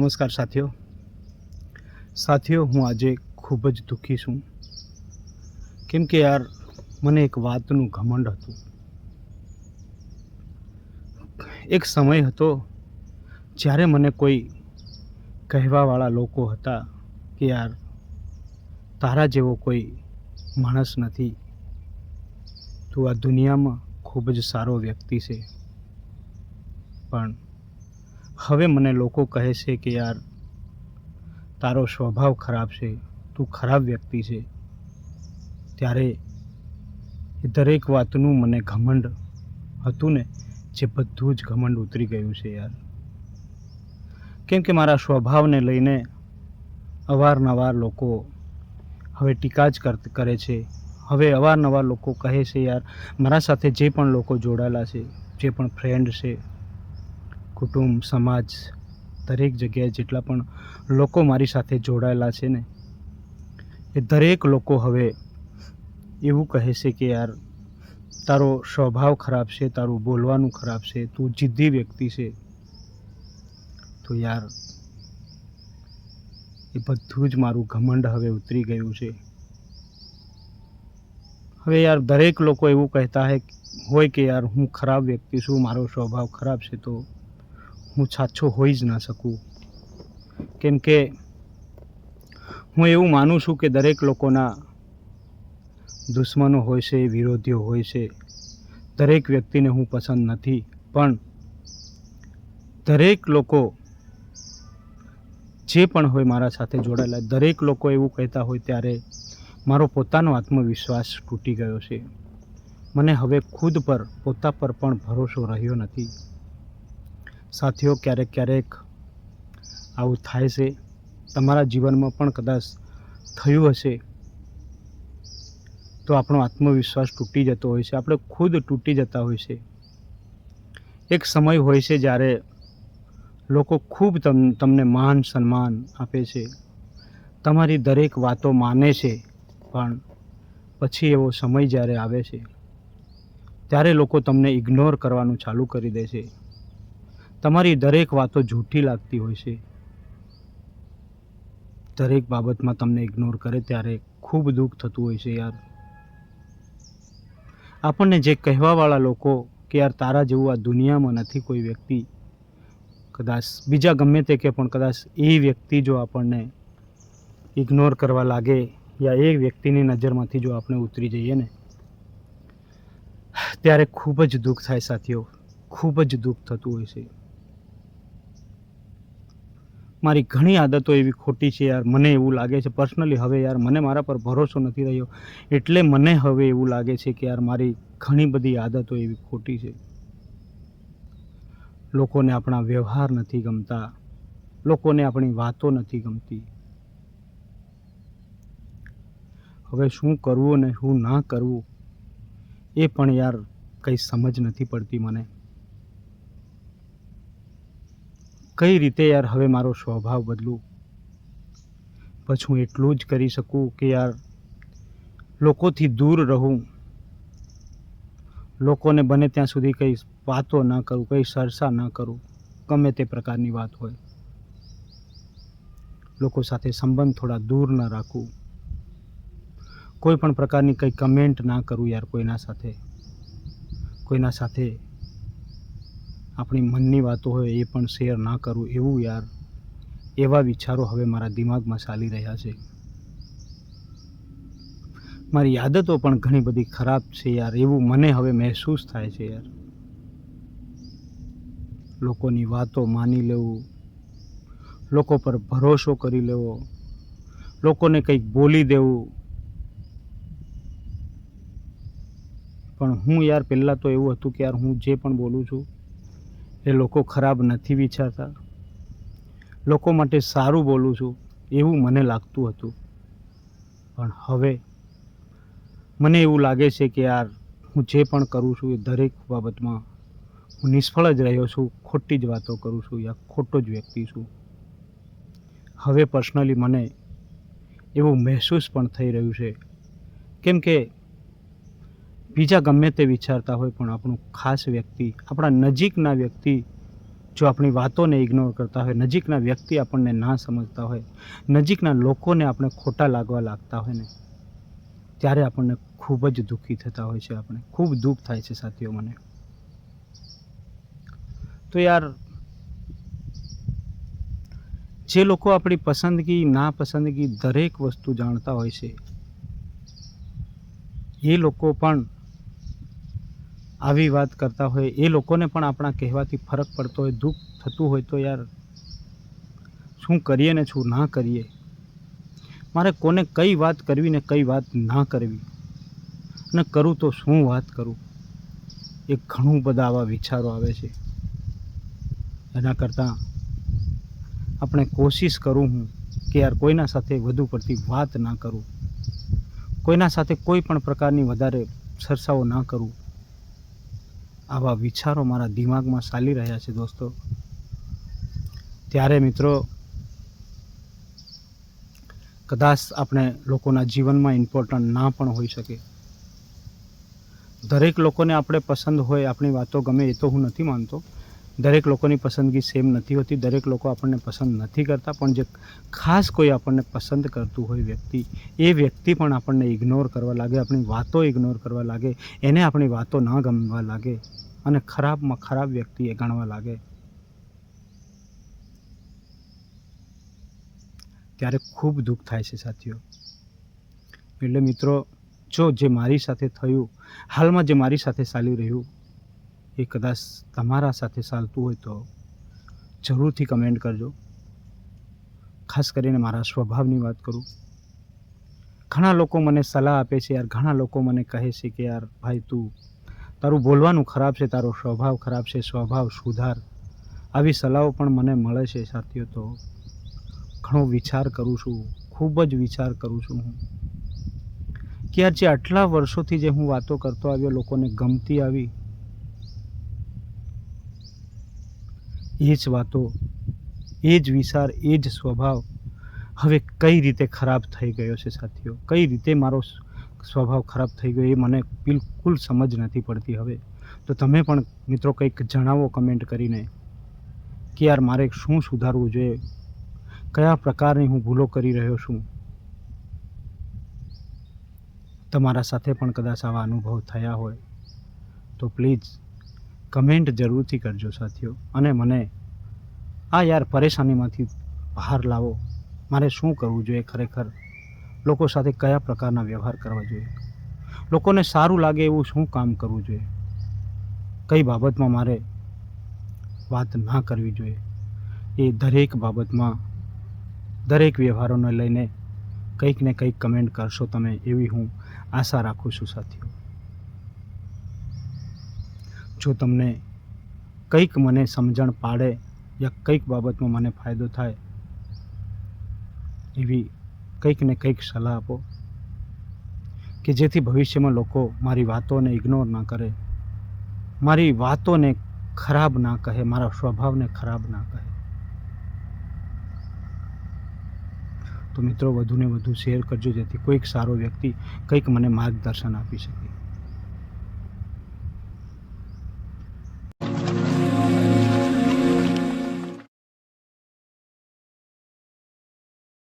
નમસ્કાર સાથીઓ. સાથીઓ, હું આજે ખૂબ જ દુઃખી છું. કેમ કે યાર, મને એક વાતનું ઘમંડ હતું. એક સમય હતો જ્યારે મને કોઈ કહેવાવાળા લોકો હતા કે, યાર, તારા જેવો કોઈ માણસ નથી. તું આ દુનિયામાં ખૂબ જ સારો વ્યક્તિ છે. પણ હવે મને લોકો કહે છે કે યાર, તારો સ્વભાવ ખરાબ છે, તું ખરાબ વ્યક્તિ છે. ત્યારે એ દરેક વાતનું મને ઘમંડ હતું ને, જે બધું જ ઘમંડ ઉતરી ગયું છે યાર. કેમ કે મારા સ્વભાવને લઈને અવારનવાર લોકો હવે ટીકા જ કર- છે. હવે અવારનવાર લોકો કહે છે યાર, મારા સાથે જે પણ લોકો જોડાયેલા છે, જે પણ ફ્રેન્ડ છે કુટુંબ, સમાજ, દરેક જગ્યાએ જેટલા પણ લોકો મારી સાથે જોડાયેલા છે ને, એ દરેક લોકો હવે એવું કહે છે કે યાર, તારો સ્વભાવ ખરાબ છે, તારું બોલવાનું ખરાબ છે, તું જિદ્દી વ્યક્તિ છે, તો યાર, એ બધું જ મારું ઘમંડ હવે ઉતરી ગયું છે. હવે યાર, દરેક લોકો એવું કહેતા હે, હોય કે યાર, હું ખરાબ વ્યક્તિ છું, મારો સ્વભાવ ખરાબ છે, તો હું સાચો હોઈ જ ના શકું. કેમ કે હું એવું માનું છું કે દરેક લોકોના દુશ્મનો હોય છે, વિરોધીઓ હોય છે. દરેક વ્યક્તિને હું પસંદ નથી, પણ દરેક લોકો જે પણ હોય મારા સાથે જોડાયેલા, દરેક લોકો એવું કહેતા હોય ત્યારે મારો પોતાનો આત્મવિશ્વાસ તૂટી ગયો છે. મને હવે ખુદ પર, પોતા પર પણ ભરોસો રહ્યો નથી. સાથીઓ, ક્યારેક ક્યારેક આવું થાય છે. તમારા જીવનમાં પણ કદાચ થયું હશે તો આપણો આત્મવિશ્વાસ તૂટી જતો હોય છે. આપણે ખુદ તૂટી જતા હોય છે. એક સમય હોય છે જ્યારે લોકો ખૂબ તમ, તમને માન, સન્માન આપે છે. તમારી દરેક વાતો માને છે, પણ પછી એવો સમય જ્યારે આવે છે, ત્યારે લોકો તમને ઇગ્નોર કરવાનું ચાલુ કરી દે છે. તમારી દરેક વાતો જૂઠી લાગતી હોય છે. દરેક બાબતમાં તમને ઇગ્નોર કરે ત્યારે ખૂબ દુઃખ થતું હોય છે યાર. આપણને જે કહેવાવાળા લોકો કે યાર તારા જેવું આ દુનિયામાં નથી કોઈ વ્યક્તિ, કદાચ બીજા ગમે તે કે પણ કદાચ એ વ્યક્તિ જો આપણને ઇગ્નોર કરવા લાગે યા એ વ્યક્તિની નજરમાંથી જો આપણે ઉતરી જઈએ ને, ત્યારે ખૂબ જ દુઃખ થાય સાથીઓ. ખૂબ જ દુઃખ થતું હોય છે. મારી ઘણી આદતો એવી ખોટી છે યાર, મને એવું લાગે છે. પર્સનલી હવે યાર મને મારા પર ભરોસો નથી રહ્યો. એટલે મને હવે એવું લાગે છે કે યાર મારી ઘણી બધી આદતો એવી ખોટી છે. લોકોને આપણા વ્યવહાર નથી ગમતા. લોકોને આપણી વાતો નથી ગમતી. હવે શું કરવું અને શું ના કરવું એ પણ યાર કંઈ સમજ નથી પડતી મને. કઈ રીતે યાર હવે મારો સ્વભાવ બદલું? પછી હું એટલું જ કરી શકું કે યાર લોકોથી દૂર રહું. લોકોને બને ત્યાં સુધી કંઈ વાતો ના કરું, કંઈ સરસા ન કરું, ગમે તે પ્રકારની વાત હોય. લોકો સાથે સંબંધ થોડા દૂર ન રાખું. કોઈ પણ પ્રકારની કંઈ કમેન્ટ ના કરું યાર કોઈના સાથે. કોઈના સાથે આપણી મનની વાતો હોય એ પણ શેર ના કરું એવું યાર. એવા વિચારો હવે મારા દિમાગમાં ચાલી રહ્યા છે. મારી આદતો પણ ઘણી બધી ખરાબ છે યાર, એવું મને હવે મહેસૂસ થાય છે યાર. લોકોની વાતો માની લેવું, લોકો પર ભરોસો કરી લેવો, લોકોને કંઈક બોલી દેવું. પણ હું યાર, પહેલાં તો એવું હતું કે યાર હું જે પણ બોલું છું એ લોકો ખરાબ નથી વિચારતા. લોકો માટે સારું બોલું છું, એવું મને લાગતું હતું. પણ હવે મને એવું લાગે છે કે યાર, હું જે પણ કરું છું એ દરેક બાબતમાં હું નિષ્ફળ જ રહ્યો છું, ખોટી જ વાતો કરું છું યા ખોટો જ વ્યક્તિ છું. હવે પર્સનલી મને એવું મહેસૂસ પણ થઈ રહ્યું છે. કેમ કે બીજા ગમે તે વિચારતા હોય પણ આપણું ખાસ વ્યક્તિ, આપણા નજીકના વ્યક્તિ જો આપણી વાતોને ઇગ્નોર કરતા હોય, નજીકના વ્યક્તિ આપણને ના સમજતા હોય, નજીકના લોકોને આપણે ખોટા લાગવા લાગતા હોય ને, ત્યારે આપણને ખૂબ જ દુઃખી થતા હોય છે આપણે. ખૂબ દુઃખ થાય છે સાથીઓ મને. તો યાર, જે લોકો આપણી પસંદગી ના પસંદગી દરેક વસ્તુ જાણતા હોય છે, એ લોકો પણ આવી વાત કરતા હોય, એ લોકોને પણ આપણા કહેવાથી ફરક પડતો હોય, દુઃખ થતું હોય તો યાર શું કરીએ ને શું ના કરીએ? મારે કોને કઈ વાત કરવી ને કઈ વાત ના કરવી? અને કરું તો શું વાત કરું? એ ઘણું બધા આવા વિચારો આવે છે. એના કરતાં આપણે કોશિશ કરું હું કે યાર કોઈના સાથે વધુ પડતી વાત ના કરું. કોઈના સાથે કોઈ પણ પ્રકારની વધારે સરસાઓ ના કરું. આવા વિચારો મારા દિમાગમાં ચાલી રહ્યા છે દોસ્તો. ત્યારે મિત્રો, કદાચ આપણે લોકોના જીવનમાં ઇમ્પોર્ટન્ટ ના પણ હોઈ શકે. દરેક લોકોને આપણે પસંદ હોય આપણી વાતો ગમે એ તો હું નથી માનતો. દરેક લોકોની પસંદગી સેમ નથી હોતી. દરેક લોકો આપણને પસંદ નથી કરતા, પણ જે ખાસ કોઈ આપણને પસંદ કરતું હોય વ્યક્તિ, એ વ્યક્તિ પણ આપણને ઇગ્નોર કરવા લાગે, આપણી વાતો ઇગ્નોર કરવા લાગે, એને આપણી વાતો ન ગમવા લાગે અને ખરાબમાં ખરાબ વ્યક્તિ એ ગણવા લાગે. ત્યારે ખૂબ દુઃખ થાય છે સાથીઓ. એટલે મિત્રો, જો જે મારી સાથે થયું, હાલમાં જે મારી સાથે ચાલી રહ્યું એ કદાચ તમારા સાથે ચાલતું હોય તો જરૂરથી કમેન્ટ કરજો. ખાસ કરીને મારા સ્વભાવની વાત કરું. ઘણા લોકો મને સલાહ આપે છે યાર, ઘણા લોકો મને કહે છે કે યાર, ભાઈ તું, તારું બોલવાનું ખરાબ છે, તારો સ્વભાવ ખરાબ છે, સ્વભાવ સુધાર. આવી સલાહો પણ મને મળે છે સાથીઓ, તો ઘણો વિચાર કરું છું, ખૂબ જ વિચાર કરું છું હું. કે યાર જે આટલા વર્ષોથી જે હું વાતો કરતો આવ્યો, લોકોને ગમતી આવી એ જ વાતો એ જ વિચાર એ જ સ્વભાવ હવે કઈ રીતે ખરાબ થઈ ગયો છે સાથીઓ? કઈ રીતે મારો સ્વભાવ ખરાબ થઈ ગયો એ મને બિલકુલ સમજ નથી પડતી હવે. તો તમે પણ મિત્રો કંઈક જણાવો કમેન્ટ કરીને કે યાર મારે શું સુધારવું જોઈએ? કયા પ્રકારની હું ભૂલો કરી રહ્યો છું? તમારા સાથે પણ કદાચ આવા અનુભવ થયા હોય તો પ્લીઝ કમેન્ટ જરૂરથી કરજો સાથીઓ. અને મને આ યાર, પરેશાનીમાંથી બહાર લાવો. મારે શું કરવું જોઈએ ખરેખર? લોકો સાથે કયા પ્રકારના વ્યવહાર કરવા જોઈએ? લોકોને સારું લાગે એવું શું કામ કરવું જોઈએ? કઈ બાબતમાં મારે વાત ના કરવી જોઈએ? એ દરેક બાબતમાં, દરેક વ્યવહારોને લઈને કંઈક ને કંઈક કમેન્ટ કરશો તમે એવી હું આશા રાખું છું, સાથીઓ. જો તમને કંઈક મને સમજણ પાડે યા કંઈક બાબતમાં મને ફાયદો થાય, એવી કંઈક ને કંઈક સલાહ આપો કે જેથી ભવિષ્યમાં લોકો મારી વાતોને ઇગ્નોર ના કરે, મારી વાતોને ખરાબ ના કહે, મારા સ્વભાવને ખરાબ ના કહે. તો મિત્રો, વધુને વધુ શેર કરજો જેથી કોઈક સારો વ્યક્તિ કંઈક મને માર્ગદર્શન આપી શકે.